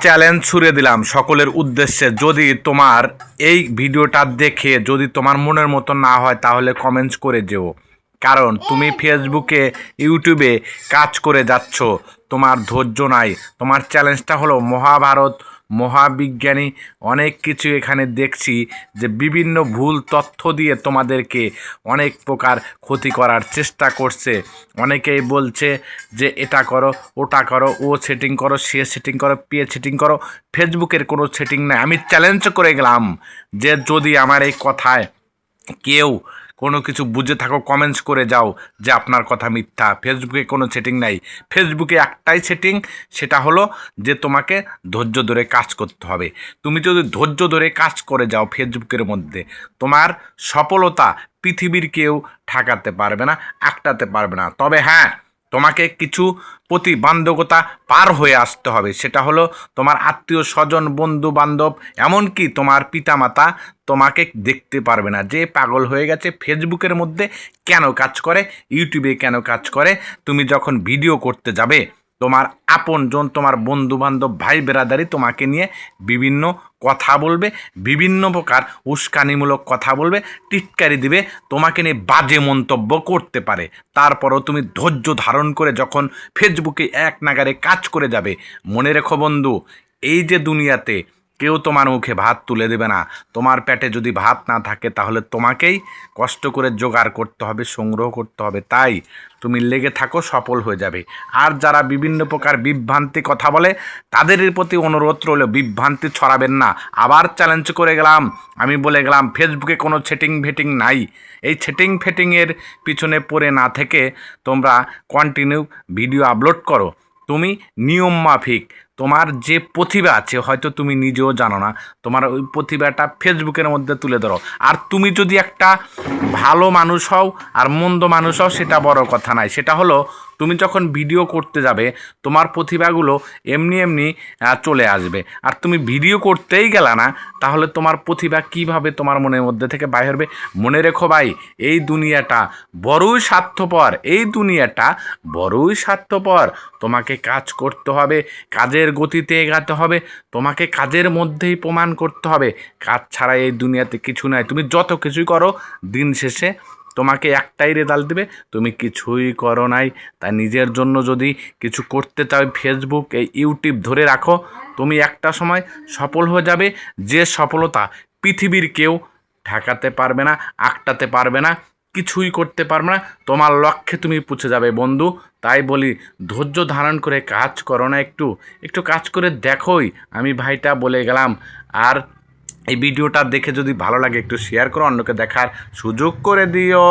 Challenge ছুড়ে দিলাম সকলের উদ্দেশ্যে। যদি তোমার এই ভিডিওটা দেখে যদি তোমার মনের মতো না হয়, তাহলে কমেন্টস করে যেও। কারণ তুমি ফেসবুকে ইউটিউবে কাজ করে যাচ্ছ। তোমার ধৈর্য নাই। তোমার চ্যালেঞ্জটা হলো মহাভারত মহাবিজ্ঞানী অনেক কিছু এখানে দেখছি যে বিভিন্ন ভুল তথ্য দিয়ে তোমাদেরকে অনেক প্রকার ক্ষতি করার চেষ্টা করছে। অনেকেই বলছে যে এটা করো, ওটা করো, ও সেটিং করো, সে সেটিং করো, পে সেটিং করো, ফেসবুকের কোনো সেটিং নাই। আমি চ্যালেঞ্জ করে গেলাম যে যদি আমার এই কথায় কেউ কোনো কিছু বুঝে থাকো কমেন্টস করে যাও যে আপনার কথা মিথ্যা। ফেসবুকে কোনো সেটিং নাই। ফেসবুকে একটাই সেটিং সেটা হলো যে তোমাকে ধৈর্য ধরে কাজ করতে হবে। তুমি যদি ধৈর্য ধরে কাজ করে যাও ফেসবুকের মধ্যে, তোমার সফলতা পৃথিবীর কেউ ঠেকাতে পারবে না আটকাতে পারবে না। তবে হ্যাঁ তোমাকে কিছু প্রতিবন্ধকতা পার হয়ে আসতে হবে। সেটা হলো তোমার আত্মীয় স্বজন বন্ধু বান্ধব এমনকি তোমার পিতামাতা তোমাকে দেখতে পারবে না। যে পাগল হয়ে গেছে ফেসবুকের মধ্যে কেন কাজ করে, ইউটিউবে কেন কাজ করে, তুমি যখন ভিডিও করতে যাবে তোমার আপনজন তোমার বন্ধুবান্ধব, ভাই বেরাদারি তোমাকে নিয়ে বিভিন্ন কথা বলবে, বিভিন্ন প্রকার উস্কানিমূলক কথা বলবে, টিটকারি দিবে, তোমাকে নিয়ে বাজে মন্তব্য করতে পারে। তারপরও তুমি ধৈর্য ধারণ করে যখন ফেসবুকে এক নাগারে কাজ করে যাবে, মনে রেখো বন্ধু, এই যে দুনিয়াতে কেউ তোমার মুখে ভাত তুলে দেবে না। তোমার পেটে যদি ভাত না থাকে, তাহলে তোমাকেই কষ্ট করে জোগাড় করতে হবে, সংগ্রহ করতে হবে। তাই তুমি লেগে থাকো, সফল হয়ে যাবে। আর যারা বিভিন্ন প্রকার বিভ্রান্তি কথা বলে, তাদের প্রতি অনুরোধ রইল, বিভ্রান্তি ছড়াবেন না। আবার চ্যালেঞ্জ করে গেলাম। আমি বলে গেলাম ফেসবুকে কোনো ছেটিং ফেটিং নাই। এই ছেটিং ফেটিংয়ের পিছনে পড়ে না থেকে তোমরা কন্টিনিউ ভিডিও আপলোড করো। তুমি নিয়ম মাফিক তোমার যে প্রতিভা আছে, হয়তো তুমি নিজেও জানো না, তোমার ওই প্রতিভাটা ফেসবুকের মধ্যে তুলে ধরো। আর তুমি যদি একটা ভালো মানুষ হও আর মন্দ মানুষ হও, সেটা বড় কথা নাই সেটা হলো, তুমি যখন ভিডিও করতে যাবে, তোমার প্রতিভাগুলো এমনি এমনি চলে আসবে। আর তুমি ভিডিও করতেই গেলা না, তাহলে তোমার প্রতিভা কীভাবে তোমার মনের মধ্যে থেকে বাইর হবে? মনে রেখো ভাই, এই দুনিয়াটা বড়ই স্বার্থপর, এই দুনিয়াটা বড়ই স্বার্থপর। তোমাকে কাজ করতে হবে, কাজের গতিতে এগাতে হবে, তোমাকে কাজের মধ্যেই প্রমাণ করতে হবে। কাজ ছাড়া এই দুনিয়াতে কিছু নাই। তুমি যত কিছুই করো, দিন শেষে তোমাকে একটাই রেজাল্ট দেবে, তুমি কিছুই করো নাই। তাই নিজের জন্য যদি কিছু করতে চাও ফেসবুক এই ইউটিউব ধরে রাখো, তুমি একটা সময় সফল হয়ে যাবে। যে সফলতা পৃথিবীর কেউ ঠেকাতে পারবে না, আটকাতে পারবে না। কিছুই করতে পারবে না। তোমার লক্ষ্যে তুমি পুছে যাবে, বন্ধু। তাই বলি, ধৈর্য ধারণ করে কাজ করো না একটু। একটু কাজ করে দেখোই, আমি ভাইটা বলে গেলাম। আর এই ভিডিওটা দেখে যদি ভালো লাগে, একটু শেয়ার করো, অন্যকে দেখার সুযোগ করে দিও।